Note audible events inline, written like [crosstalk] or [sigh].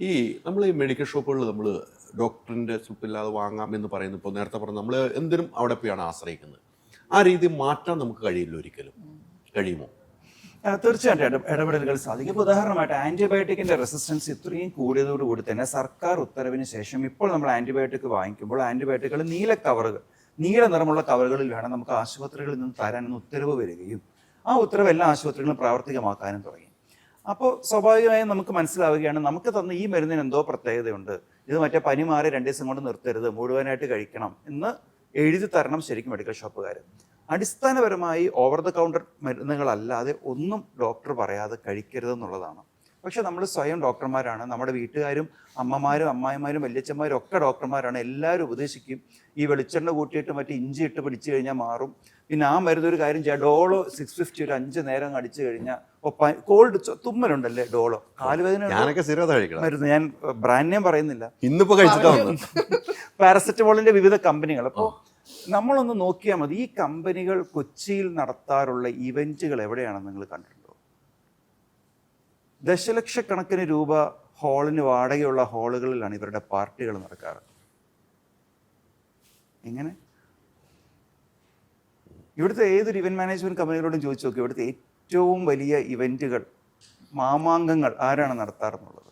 ഈ നമ്മൾ ഈ മെഡിക്കൽ ഷോപ്പുകളിൽ നമ്മൾ ഡോക്ടറിന്റെ സ്ലിപ്പില്ലാതെ വാങ്ങാം എന്ന് പറയുന്നത് ഇപ്പോൾ നേരത്തെ പറഞ്ഞു നമ്മൾ എന്തിനും അവിടെ പോയാണ് ആശ്രയിക്കുന്നത്. ആ രീതി മാറ്റാൻ നമുക്ക് കഴിയില്ല ഒരിക്കലും. കഴിയുമോ? തീർച്ചയായിട്ടും ഇടപെടലുകൾ സാധിക്കും. ഇപ്പോൾ ഉദാഹരണമായിട്ട് ആന്റിബയോട്ടിക്കിന്റെ റെസിസ്റ്റൻസ് ഇത്രയും കൂടിയതോടുകൂടി തന്നെ സർക്കാർ ഉത്തരവിന് ശേഷം ഇപ്പോൾ നമ്മൾ ആന്റിബയോട്ടിക് വാങ്ങിക്കുമ്പോൾ ആന്റിബയോട്ടിക്കുകൾ നീല കവറുകൾ നീല നിറമുള്ള കവറുകളിൽ വേണം നമുക്ക് ആശുപത്രികളിൽ നിന്ന് തരാനെന്ന് ഉത്തരവ് വരികയും ആ ഉത്തരവ് എല്ലാ ആശുപത്രികളും പ്രാവർത്തികമാക്കാനും തുടങ്ങി. അപ്പോൾ സ്വാഭാവികമായും നമുക്ക് മനസ്സിലാവുകയാണ് നമുക്ക് തന്ന ഈ മരുന്നിന് എന്തോ പ്രത്യേകതയുണ്ട്. ഇത് മറ്റേ പനി മാറി രണ്ട് ദിവസം കൊണ്ട് നിർത്തരുത് മുഴുവനായിട്ട് കഴിക്കണം എന്ന് എഴുതി തരണം ശരിക്കും മെഡിക്കൽ ഷോപ്പുകാർ അടിസ്ഥാനപരമായി ഓവർ ദ കൗണ്ടർ മരുന്നുകളല്ലാതെ ഒന്നും ഡോക്ടർ പറയാതെ കഴിക്കരുതെന്നുള്ളതാണ്. പക്ഷെ നമ്മൾ സ്വയം ഡോക്ടർമാരാണ്. നമ്മുടെ വീട്ടുകാരും അമ്മമാരും അമ്മായിമാരും വല്യച്ഛന്മാരും ഒക്കെ ഡോക്ടർമാരാണ്. എല്ലാവരും ഉപദേശിക്കും. ഈ വെളിച്ചെണ്ണ കൂട്ടിയിട്ട് മറ്റേ ഇഞ്ചി ഇട്ട് പിടിച്ചു കഴിഞ്ഞാൽ മാറും. പിന്നെ ആ മരുന്ന് ഒരു കാര്യം ചെയ്യാം. ഡോളോ സിക്സ് ഫിഫ്റ്റി ഒരു അഞ്ച് നേരം കടിച്ചു അടിച്ചു കഴിഞ്ഞാൽ ഒപ്പ കോൾഡ് തുമ്മലുണ്ടല്ലേ ഡോളോ? കാലുവേദന മരുന്ന്. ഞാൻ ബ്രാൻഡ് നെയിം പറയുന്നില്ല. ഇന്നിപ്പോ പാരസെറ്റമോളിന്റെ [laughs] വിവിധ കമ്പനികൾ. അപ്പോൾ നമ്മളൊന്ന് നോക്കിയാൽ മതി. ഈ കമ്പനികൾ കൊച്ചിയിൽ നടത്താറുള്ള ഇവന്റുകൾ എവിടെയാണെന്ന് നിങ്ങൾ കണ്ടിട്ടുണ്ടോ? ദശലക്ഷക്കണക്കിന് രൂപ ഹാളിന് വാടകയുള്ള ഹാളുകളിലാണ് ഇവരുടെ പാർട്ടികൾ നടക്കാറ്. എങ്ങനെ? ഇവിടുത്തെ ഏതൊരു ഇവന്റ് മാനേജ്മെന്റ് കമ്പനികളോടും ചോദിച്ചു നോക്കി. ഇവിടുത്തെ ഏറ്റവും വലിയ ഇവന്റുകൾ മാമാങ്കങ്ങൾ ആരാണ് നടത്താറെന്നുള്ളത്?